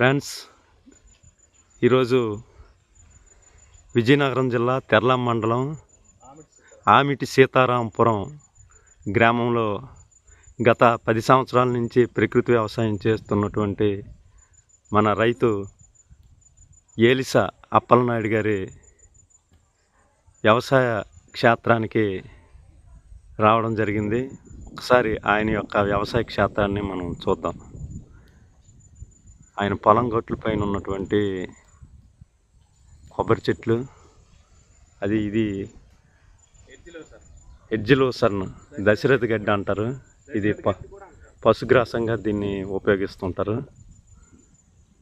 Friends ఈరోజు విజయనగరం జిల్లా తెర్లం మండలం ఆమిటి సీతారాంపురం గ్రామంలో గత పది సంవత్సరాల నుంచి ప్రకృతి వ్యవసాయం చేస్తున్నటువంటి మన రైతు ఏలిస అప్పలనాయుడు గారి వ్యవసాయ క్షేత్రానికి రావడం జరిగింది. ఒకసారి ఆయన యొక్క వ్యవసాయ క్షేత్రాన్ని మనం చూద్దాం. ఆయన పొలం గట్ల పైన ఉన్నటువంటి కొబ్బరి చెట్లు అది ఇది ఎడ్జిలో సర్న దశరథ గడ్డ అంటారు. ఇది ప పశుగ్రాసంగా దీన్ని ఉపయోగిస్తుంటారు.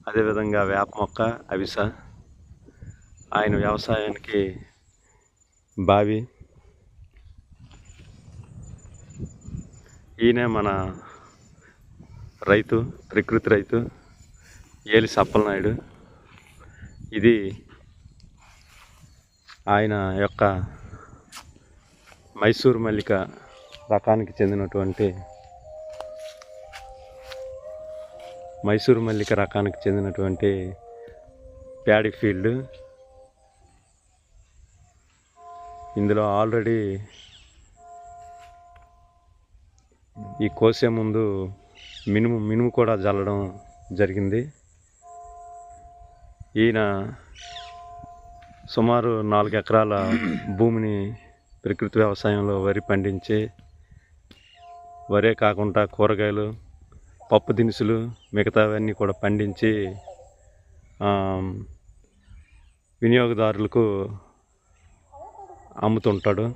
అదేవిధంగా వేప మొక్క అవిస ఆయన వ్యవసాయానికి బావి. ఈయనే మన రైతు ప్రకృతి రైతు. ఏలి సప్పలనాయుడు. ఇది ఆయన యొక్క మైసూర్ మల్లిక రకానికి చెందినటువంటి మైసూర్ మల్లిక రకానికి చెందినటువంటి ప్యాడీ ఫీల్డ్. ఇందులో ఆల్రెడీ ఈ కోసే ముందు మినుము మినుము కూడా జల్లడం జరిగింది. ఈయన సుమారు నాలుగు ఎకరాల భూమిని ప్రకృతి వ్యవసాయంలో వరి పండించి వరే కాకుండా కూరగాయలు పప్పు దినుసులు మిగతావన్నీ కూడా పండించి వినియోగదారులకు అమ్ముతుంటాడు.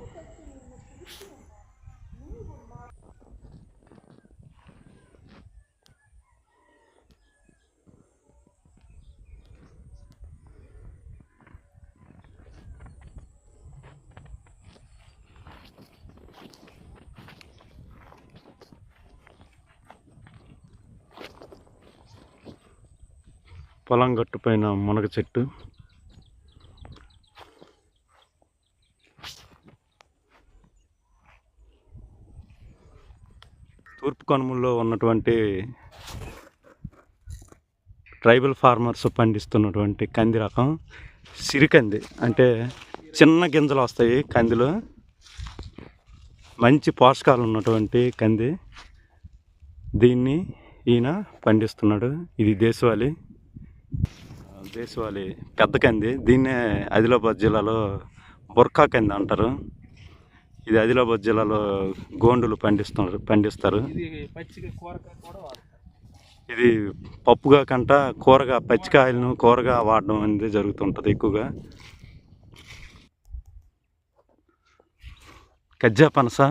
పొలం గట్టు పైన మునగ చెట్టు. తూర్పు కనుమల్లో ఉన్నటువంటి ట్రైబల్ ఫార్మర్స్ పండిస్తున్నటువంటి కంది రకం సిరికంది. అంటే చిన్న గింజలు వస్తాయి కందిలో. మంచి పోషకాలు ఉన్నటువంటి కంది దీన్ని ఈయన పండిస్తున్నాడు. ఇది దేశవాళీ. దేశవాళీ పెద్ద కంది. దీన్నే ఆదిలాబాద్ జిల్లాలో బుర్కా కంది అంటారు. ఇది ఆదిలాబాద్ జిల్లాలో గోండులు పండిస్తున్నారు పండిస్తారు. ఇది పప్పుగా కంట కూరగా పచ్చికాయలను కూరగా వాడడం అనేది జరుగుతుంటుంది ఎక్కువగా. కజ్జా పనస.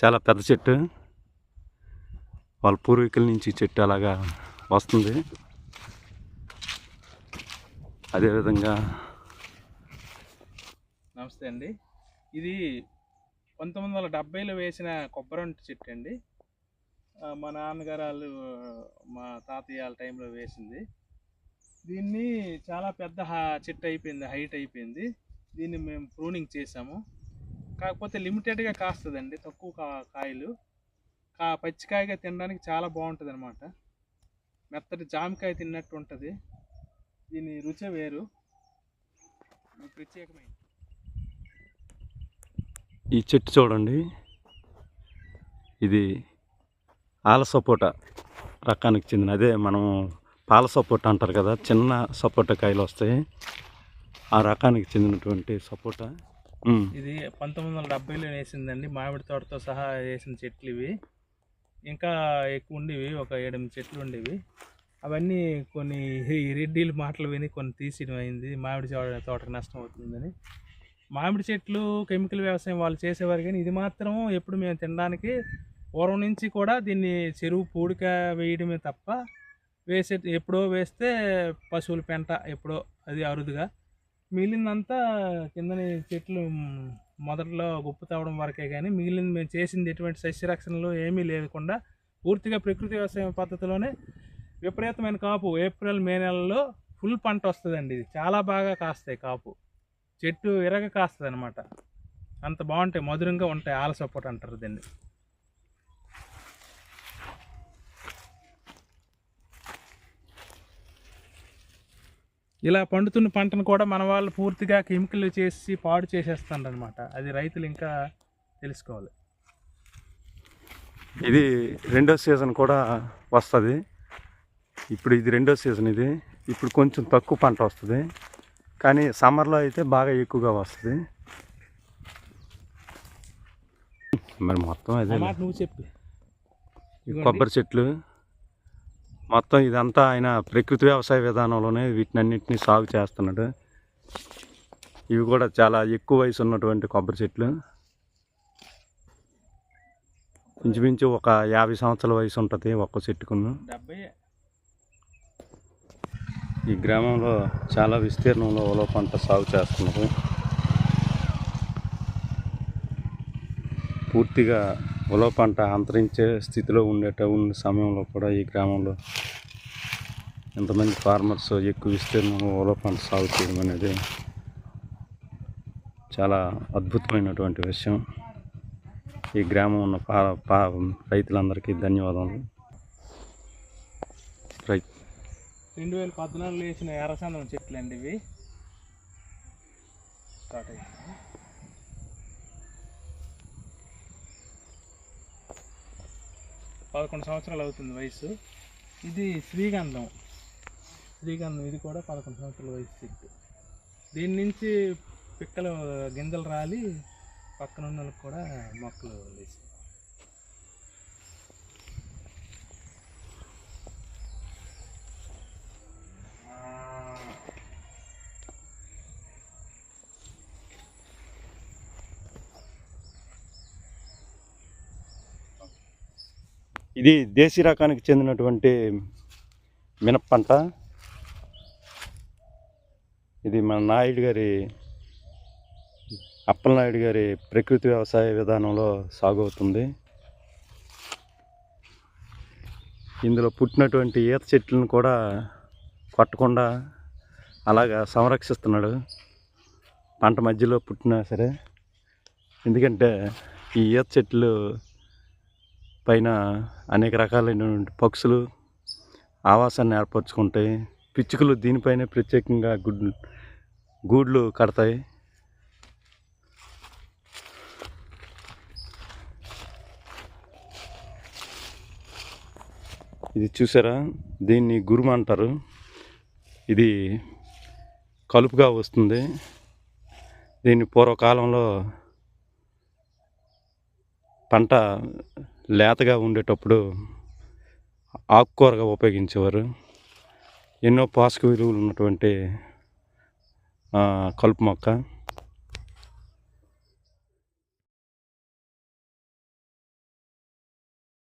చాలా పెద్ద చెట్టు. వాళ్ళ పూర్వీకుల నుంచి చెట్టు అలాగా వస్తుంది. అదేవిధంగా నమస్తే అండి. ఇది పంతొమ్మిది వందల డెబ్బైలో వేసిన కొబ్బరి చెట్టు అండి. మా నాన్నగారు వాళ్ళు మా తాతయ్య వాళ్ళ టైంలో వేసింది. దీన్ని చాలా పెద్ద చెట్టు అయిపోయింది హైట్ అయిపోయింది. దీన్ని మేము ప్రూనింగ్ చేసాము. కాకపోతే లిమిటెడ్గా కాస్తుందండి తక్కువ కా కాయలు. కా పచ్చికాయగా తినడానికి చాలా బాగుంటుంది అనమాట మెత్తటి జామకాయ తిన్నట్టు ఉంటుంది. దీని రుచి వేరు. ప్రత్యేకమైనది ఈ చెట్టు చూడండి. ఇది ఆల సపోటా రకానికి చెందిన అదే మనం పాల సపోటా అంటారు కదా చిన్న సపోటా కాయలు వస్తాయి. ఆ రకానికి చెందినటువంటి సపోటా. ఇది పంతొమ్మిది వందల డెబ్బైలో వేసిందండి. మామిడి తోటతో సహా వేసిన చెట్లు ఇవి. ఇంకా ఎక్కువ ఉండేవి ఒక ఏడెనిమిది చెట్లు ఉండేవి. అవన్నీ కొన్ని రెడ్డీలు మాటలు విని కొన్ని తీసేయడం అయింది. మామిడి తోటకు నష్టం అవుతుందని. మామిడి చెట్లు కెమికల్ వ్యవసాయం వాళ్ళు చేసేవారు కానీ ఇది మాత్రం ఎప్పుడు మేము తినడానికి పూర్వం నుంచి కూడా దీన్ని చెరువు పూడిక వేయడమే తప్ప వేసే ఎప్పుడో వేస్తే పశువుల పెంట ఎప్పుడో అది అరుదుగా మిగిలిందంతా కిందని చెట్లు మొదట్లో గుప్పు తవ్వడం వరకే కానీ మిగిలింది మేము చేసింది ఎటువంటి సస్యరక్షణలు ఏమీ లేకుండా పూర్తిగా ప్రకృతి వ్యవసాయం పద్ధతిలోనే విపరీతమైన కాపు. ఏప్రిల్ మే నెలలో ఫుల్ పంట వస్తుందండి ఇది. చాలా బాగా కాస్తాయి కాపు. చెట్టు విరగ కాస్తుంది అనమాట అంత బాగుంటాయి. మధురంగా ఉంటాయి. ఆల సపోర్ట్ అంటారు దీన్ని. ఇలా పండుతున్న పంటను కూడా మన వాళ్ళు పూర్తిగా కెమికల్ చేసి పాడు చేసేస్తారు అనమాట అది రైతులు ఇంకా తెలుసుకోవాలి. ఇది రెండో సీజన్ కూడా వస్తుంది. ఇప్పుడు ఇది రెండో సీజన్ ఇది. ఇప్పుడు కొంచెం తక్కువ పంట వస్తుంది. కానీ సమ్మర్లో అయితే బాగా ఎక్కువగా వస్తుంది. మరి మొత్తం అదే నువ్వు చెప్పి. కొబ్బరి చెట్లు మొత్తం ఇదంతా ఆయన ప్రకృతి వ్యవసాయ విధానంలోనే వీటినన్నింటినీ సాగు చేస్తున్నాడు. ఇవి కూడా చాలా ఎక్కువ వయసు ఉన్నటువంటి కొబ్బరి చెట్లు. ఇంచుమించు ఒక యాభై సంవత్సరాల వయసు ఉంటుంది ఒక్క చెట్టుకును. ఈ గ్రామంలో చాలా విస్తీర్ణంలో ఉలవ పంట సాగు చేస్తున్నారు. పూర్తిగా ఉలవ పంట అంతరించే స్థితిలో ఉండేట ఉన్న సమయంలో కూడా ఈ గ్రామంలో ఎంతమంది ఫార్మర్స్ ఎక్కువ విస్తీర్ణంలో ఓలో పంట సాగు చేయడం అనేది చాలా అద్భుతమైనటువంటి విషయం. ఈ గ్రామం ఉన్న పా పా రైతులందరికీ ధన్యవాదాలు రైట్ రెండు వేల పద్నాలుగులో వేసిన ఎర్రచందనం చెట్లు అండి ఇవి. స్టార్ట్ అయ్యింది పదకొండు సంవత్సరాలు అవుతుంది వయసు ఇది శ్రీగంధం. శ్రీగంధం ఇది కూడా పదకొండు సంవత్సరాల వయసు చెట్టు దీని నుంచి పిక్కలు గింజలు రాలి పక్కన ఉన్న వాళ్ళకి కూడా మొక్కలు లేచి ఇది దేశీ రకానికి చెందినటువంటి మినప పంట ఇది మన నాయుడు గారి అప్పలనాయుడు గారి ప్రకృతి వ్యవసాయ విధానంలో సాగు అవుతుంది ఇందులో పుట్టినటువంటి ఈత చెట్లను కూడా కొట్టకుండా అలాగా సంరక్షిస్తున్నాడు. పంట మధ్యలో పుట్టినా సరే ఎందుకంటే ఈ ఈత చెట్లు పైన అనేక రకాలైనటువంటి పక్షులు ఆవాసాన్ని ఏర్పరచుకుంటాయి. పిచ్చుకలు దీనిపైనే ప్రత్యేకంగా గుడ్ గూడ్లు కడతాయి. ఇది చూసారా? దీన్ని గురుమ అంటారు. ఇది కలుపుగా వస్తుంది. దీన్ని పూర్వకాలంలో పంట లేతగా ఉండేటప్పుడు ఆకుకూరగా ఉపయోగించేవారు. ఎన్నో పోషక విలువలు ఉన్నటువంటి కలుపు మొక్క